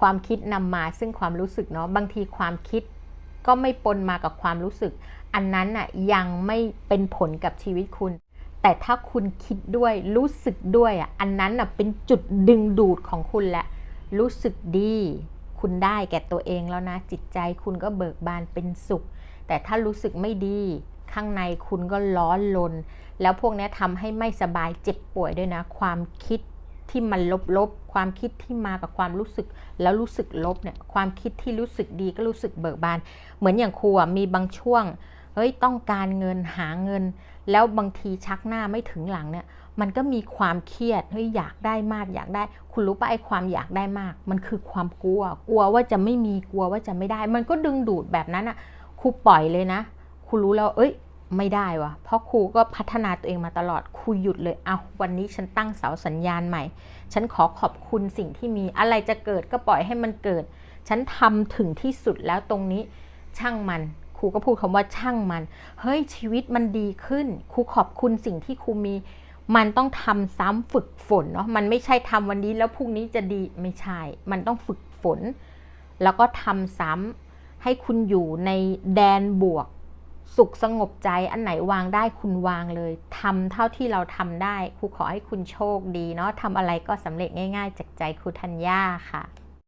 ความคิดนำมาซึ่งความรู้สึกเนาะบางทีความคิดก็ไม่ปนมากับความรู้สึก อันนั้นน่ะยังไม่เป็นผลกับชีวิตคุณ แต่ถ้าคุณคิดด้วยรู้สึกด้วยอะอันนั้นน่ะเป็นจุดดึงดูดของคุณแหละรู้สึกดี คุณได้แก่ตัวเองแล้วนะ จิตใจคุณก็เบิกบานเป็นสุข แต่ถ้ารู้สึกไม่ดี ข้างในคุณก็ร้อนลน แล้วพวกนี้ทำให้ไม่สบายเจ็บป่วยด้วยนะ ความคิด ที่มันลบๆ ความคิดที่มากับความรู้สึก แล้วรู้สึกลบเนี่ย ความคิดที่รู้สึกดีก็รู้สึกเบิกบาน เหมือนอย่างครูอะมีบางช่วง เฮ้ย ต้องการเงินหาเงิน แล้วบางทีชักหน้าไม่ถึงหลังเนี่ย มันก็มีความเครียด เฮ้ย อยากได้มาก อยากได้ คุณรู้ป่ะไอ้ความอยากได้มาก มันคือความกลัว กลัวว่าจะไม่มี กลัวว่าจะไม่ได้ มันก็ดึงดูดแบบนั้นอะครูปล่อยเลยนะครูรู้แล้ว เอ้ย ไม่ได้วะเพราะครูก็พัฒนาตัวเองมาตลอดครูหยุดเลย เอาวันนี้ฉันตั้งเสาสัญญาณใหม่ ฉันขอขอบคุณสิ่งที่มีอะไรจะเกิดก็ปล่อยให้มันเกิด ฉันทำถึงที่สุดแล้วตรงนี้ช่างมันครูก็พูดคำว่าช่างมัน เฮ้ยชีวิตมันดีขึ้นครูขอบคุณสิ่งที่ครูมี มันต้องทำซ้ำฝึกฝนเนาะมันไม่ใช่ทำวันนี้แล้วพรุ่งนี้จะดีไม่ใช่ มันต้องฝึกฝน แล้วก็ทำซ้ำให้คุณอยู่ในแดนบวก สุขสงบใจอันไหนวางได้คุณวางเลยทำเท่าที่เราทำได้ครูขอให้คุณโชคดีเนาะทำอะไรก็สำเร็จง่าย ๆ จากใจครูธัญญาค่ะ